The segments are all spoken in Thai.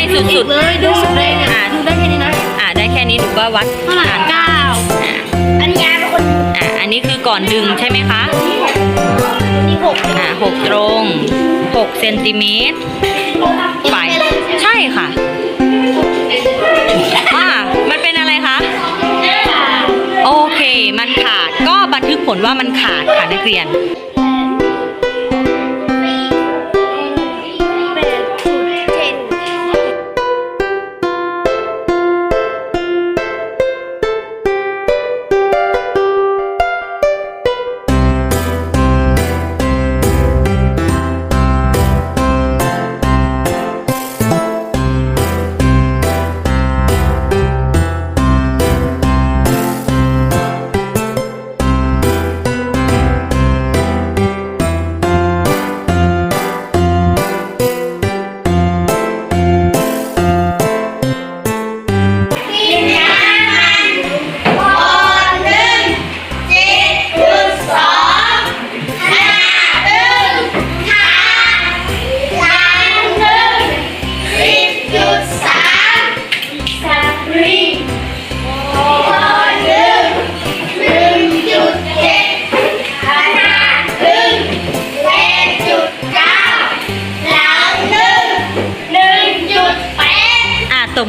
ได้สุดสุดเลยดูสุดเลยเนี่ยดูได้แค่นี้นะอ่าได้แค่นี้หนูก็วัดเท่าไหร่เก้าอันยาเป็นคนอ่าอันนี้คือก่อนดึงใช่ไหมคะนี่หกอ่าหกตรงหกเซนติเมตรฝ่ใช่ค่ะอ่ามันเป็นอะไรคะโอเคมันขาดก็บันทึกผลว่ามันขาดค่ะนักเรียน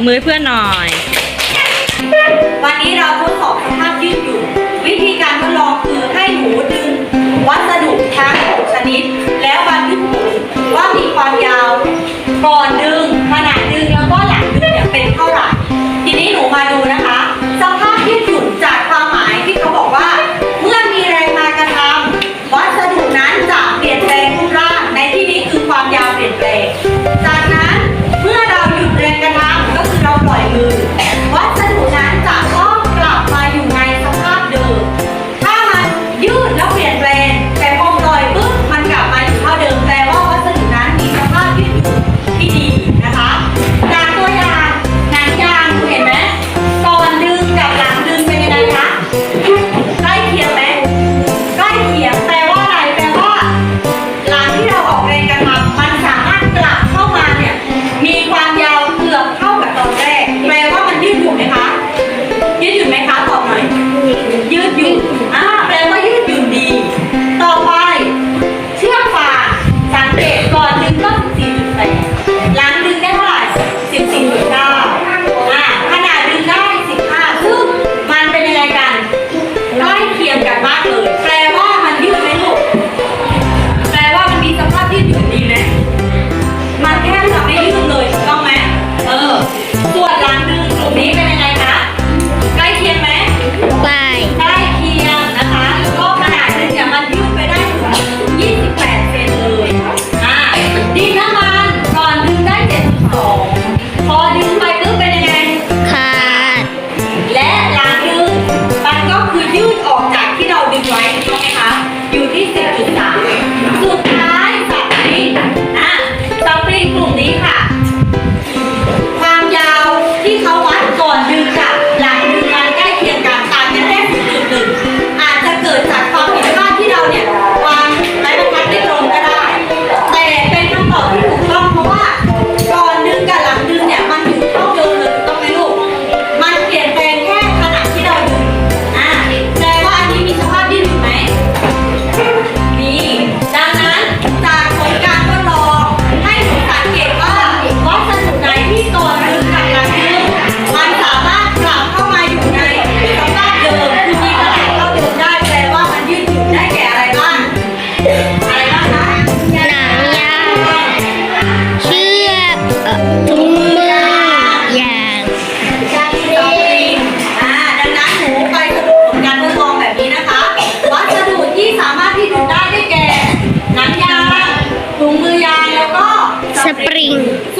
มือเพื่อนหน่อย วันนี้เราทดสอบสภาพยืดหยุ่นวิธีการทดลองคือให้หนูดึงวัสดุทั้ง6ชนิด แล้วบรรจุหมู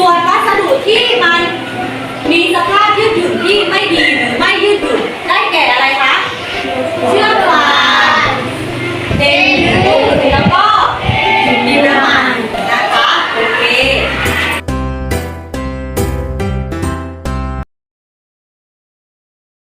ส่วนวัสดุที่มา